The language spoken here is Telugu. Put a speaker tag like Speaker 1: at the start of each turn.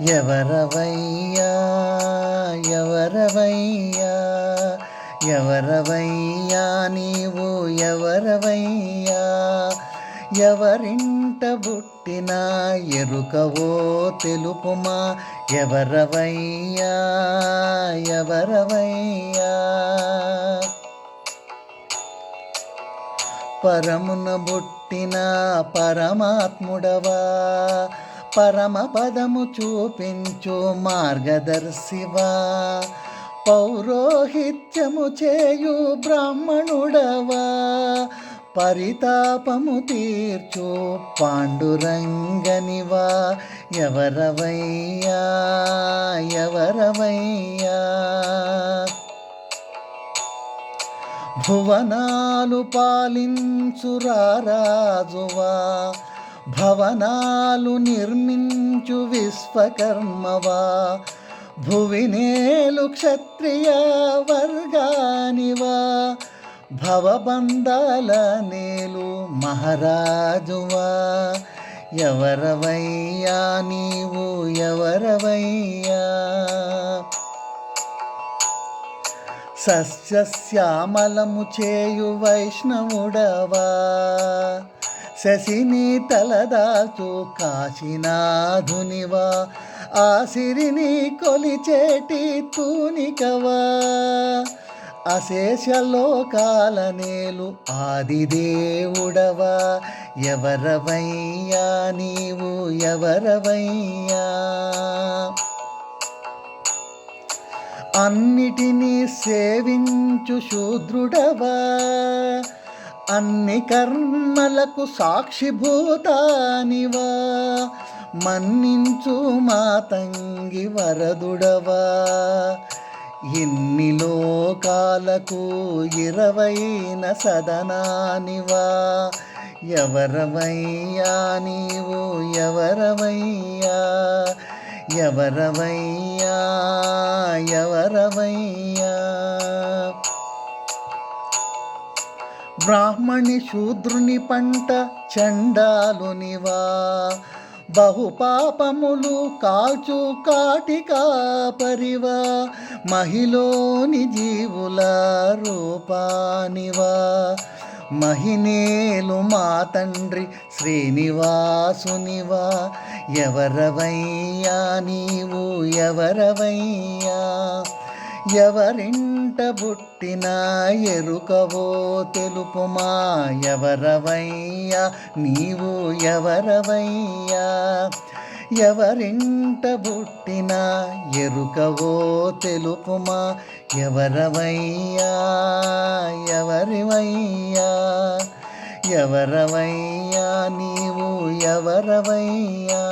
Speaker 1: ఎవరవయ్యా ఎవరవయ్యా ఎవరవయ్యా నీవు ఎవరవయ్యా ఎవరింట బుట్టిన ఎరుకవో తెలుపుమా ఎవరవయ్యా ఎవరవయ్యా. పరమున బుట్టిన పరమాత్ముడవా పరమ పదము చూపించు మార్గదర్శివా. పౌరోహిత్యము చేయు బ్రాహ్మణుడవా. పరితాపము తీర్చు పాండురంగనివా. ఎవరవయ్యా ఎవరవయ్యా. భువనాలు పాలించురారాజువా భవనాలు నిర్మించు విశ్వకర్మవా భువినేలు క్షత్రియ వర్గానివా భవబంధాల నేలు మహారాజువా. ఎవరవయ్యా నీవు ఎవరవయ్యా? సస్యశ్యామలము చేయు వైష్ణవుడవా? శశిని తలదాచు కాశీనాధునివా ఆ సిరిని కొలిచేటి తూనికవా. అశేషలోకాల నేలు ఆదిదేవుడవా ఎవరవయ్యా నీవు ఎవరవయ్యా. అన్నిటినీ సేవించు శూద్రుడవా అన్ని కర్మలకు సాక్షిభూతానివా మన్నించు మా తంగి వరదుడవా? ఎన్ని లోకాలకు ఇరవైన సదనానివా? ఎవరవయ్యా నీవు? ఎవరవయ్యా? ఎవరవయ్యా? ఎవరవయ్యా? బ్రాహ్మణి శూద్రుని పంట చండాలునివా బహుపాపములు కాల్చు కాటికా పరివా. మహిలోని జీవుల రూపానివా మహినేలు మా తండ్రి శ్రీనివాసునివా ఎవరవయ్యా నీవు ఎవరవయ్యా? ఎవరింట పుట్టిన ఎరుకవో తెలుపుమా ఎవరవయ్యా నీవు ఎవరవయ్యా? ఎవరింట పుట్టిన ఎరుకవో తెలుపుమా ఎవరవయ్యా ఎవరివయ్యా? ఎవరవయ్యా నీవు ఎవరవయ్యా?